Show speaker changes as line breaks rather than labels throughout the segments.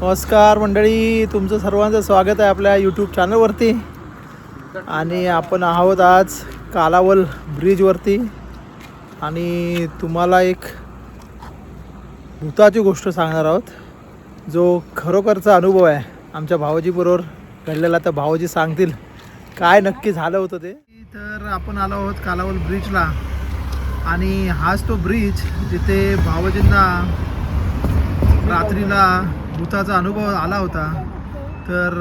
नमस्कार मंडळी तुमचं सर्वांचं स्वागत आहे आपल्या यूट्यूब चॅनलवरती आणि आपण आहोत आज कालावल ब्रिजवरती आणि तुम्हाला एक भूताची गोष्ट सांगणार आहोत. जो खरोखरचा अनुभव आहे आमच्या भावजीबरोबर घडलेला तर भावजी सांगतील काय नक्की झालं होतं ते. तर आपण आलो आहोत कालावल ब्रिजला आणि हाच तो ब्रिज जिथे भावजींना रात्रीला भूताचा अनुभव आला होता. तर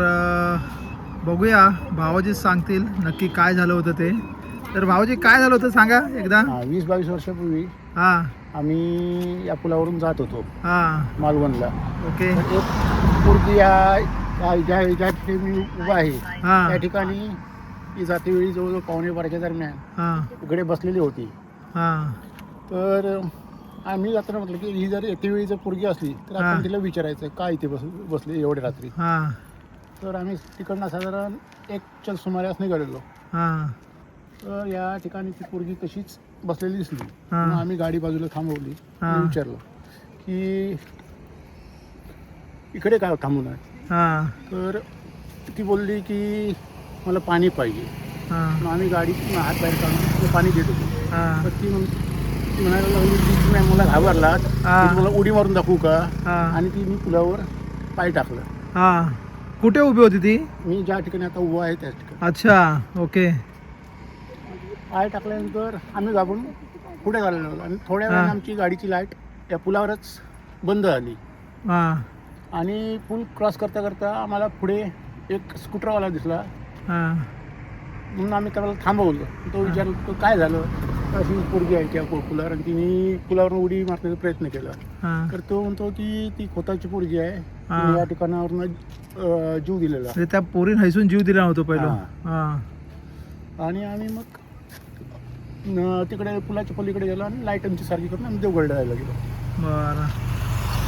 बघूया भावाजी सांगतील नक्की काय झालं होतं ते. तर भावाजी काय झालं होतं सांगा एकदा.
वीस बावीस वर्षापूर्वी
हां.
आम्ही या पुलावरून जात होतो.
हां.
मालवणला.
ओके.
पूर्वी या ज्या ज्या ठिकाणी मी उभा आहे.
हां.
त्या ठिकाणी ती जातेवेळी जवळजवळ पावणे बाराच्या दरम्यान
हां.
इकडे बसलेली होती.
हां.
तर आम्ही जाताना म्हटलं की ही जर येतेवेळी जर पोरगी असली तर. आपण तिला विचारायचं काय इथे बस बसले एवढ्या रात्री?
हां.
तर आम्ही तिकडनं साधारण एक चल सुमारास निघालेलो.
हां.
तर या ठिकाणी ती पोरगी तशीच बसलेली दिसली.
हा.
मग आम्ही गाडी बाजूला थांबवली.
हा.
आणि विचारलं की इकडे काय थांबून आहे
हां.
तर ती बोलली की मला पाणी पाहिजे.
हां.
मग आम्ही गाडी हात बाहेर काढून तिला पाणी देत होतो.
हां.
तर ती म्हण म्हणायला लागली की तुम्ही मला घाबरलात
हा.
मी तुम्हाला उडी मारून दाखवू का?
हां.
आणि ती मी पुलावर पाय टाकलं.
हां. कुठे उभी होती ती?
मी ज्या ठिकाणी आता उभा आहे त्याच ठिकाणी.
अच्छा ओके.
पाय टाकल्यानंतर आम्ही घाबरून पुढे झालेलो आणि थोड्या
हा.
वेळाने आमची गाडीची लाइट त्या पुलावरच बंद झाली.
हां.
आणि पूल क्रॉस करता करता आम्हाला पुढे एक स्कूटरवाला दिसला.
हां.
म्हणून आम्ही त्याला थांबवलं. तो विचारला तो काय झालं? तर अशी पोरगी आहे त्या पुलावर आणि तिने पुलावर उडी मारण्याचा प्रयत्न केला.
हां.
तर तो म्हणतो की ती खोताची पोरगी आहे.
हा.
तिने या ठिकाणावरून अं, जीव दिलेला.
म्हणजे त्या पोरीन हैसून जीव दिला होतो पहिलं.
हां.
हां.
आणि आम्ही मग न- तिकडे पुलाच्या पलीकडे गेलो आणि लाइट आमची सारखी करून आम्ही देवगड जायला गेलो.
बरं.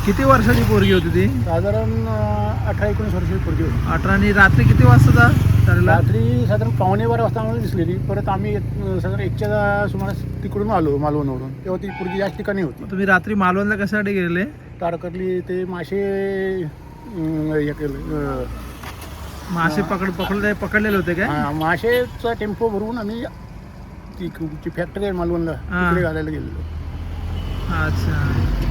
किती वर्षाची पोरगी होती ती?
साधारण अं, अठरा एकोणीस वर्षाची पोरगी होती.
अठरा आणि रात्री किती वाजता झालेला
रात्री साधारण पावणे बारा वाजता आम्हाला दिसलेली. परत आम्ही एक- साधारण एकच्या सुमारास तिकडून आलो मालवणवरून तेव्हा ती पोरगी याच ठिकाणी होती.
तुम्ही रात्री मालवणला कशासाठी गेलेले
तारकर्ली ते मासे अं, हे केलं, अं,
मासे पकड पकडले पकडलेले होते काय?
हा, मासेचा टेम्पो भरून आम्ही ती ती फॅक्टरी आहे मालवणला
हा.
तिकडे घालायला गेलेलो.
अच्छा.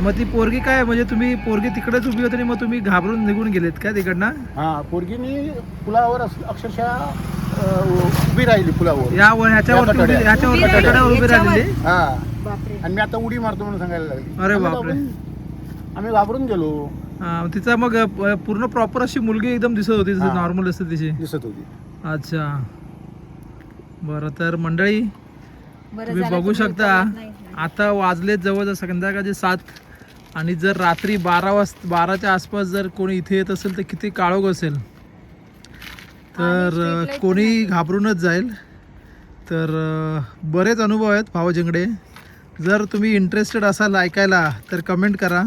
मग ती पोरगी काय म्हणजे तुम्ही पोरगी तिकडेच उभी होती आणि मग तुम्ही घाबरून निघून गेलेत का तिकडनं?
हा पोरगीनी पुलावर अस- अक्षरशः उभी राहिली पुलावर.
या व- ह्याच्यावरती उभी
कठड्या.
ह्याच्यावर
उभी राहिली.
कठड्यावर उभी
हा.
बापरे.
आणि मी आता उडी मारतो म्हणून सांगायला लागली.
अरे
आम्ही
बापरे.
घाबरून- आम्ही घाबरून गेलो.
हा, तिचा मग प- पूर्ण प्रॉपर अशी मुलगी एकदम दिसत होती जसं
हा.
नॉर्मल असते तिची.
दिसत होती.
अच्छा. बरं तर मंडळी
बरं
तुम्ही
झालं
बघू शकता.
नाही.
आता वाजलेत जवळजवळ संध्याकाळचे सात. आणि जर रात्री बारा वाज बाराच्या आसपास जर कोणी इथे येत असेल तर किती काळोख असेल. तर कोणी. घाबरूनच जाईल. तर बरेच अनुभव आहेत भाऊ जिंगडे जर तुम्ही इंटरेस्टेड असाल ऐकायला तर कमेंट करा.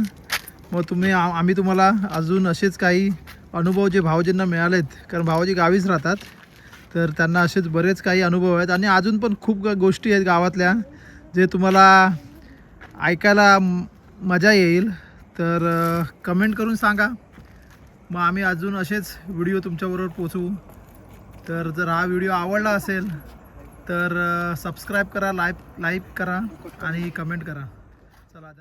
मग तुम्ही आम्ही तुम्हाला अजून असेच काही अनुभव जे भाऊजींना मिळालेत कारण भाऊजी गावीच राहतात. तर त्यांना असेच बरेच काही अनुभव आहेत. आणि अजून पण खूप गोष्टी आहेत गावातल्या. जे तुम्हाला ऐकायला मजा येईल तर कमेंट करून सांगा. मग आम्ही अजून असेच व्हिडिओ तुमच्याबरोबर पोचवू तर जर हा व्हिडिओ आवडला असेल तर सबस्क्राईब करा लाईक लाईक करा आणि कमेंट करा. चला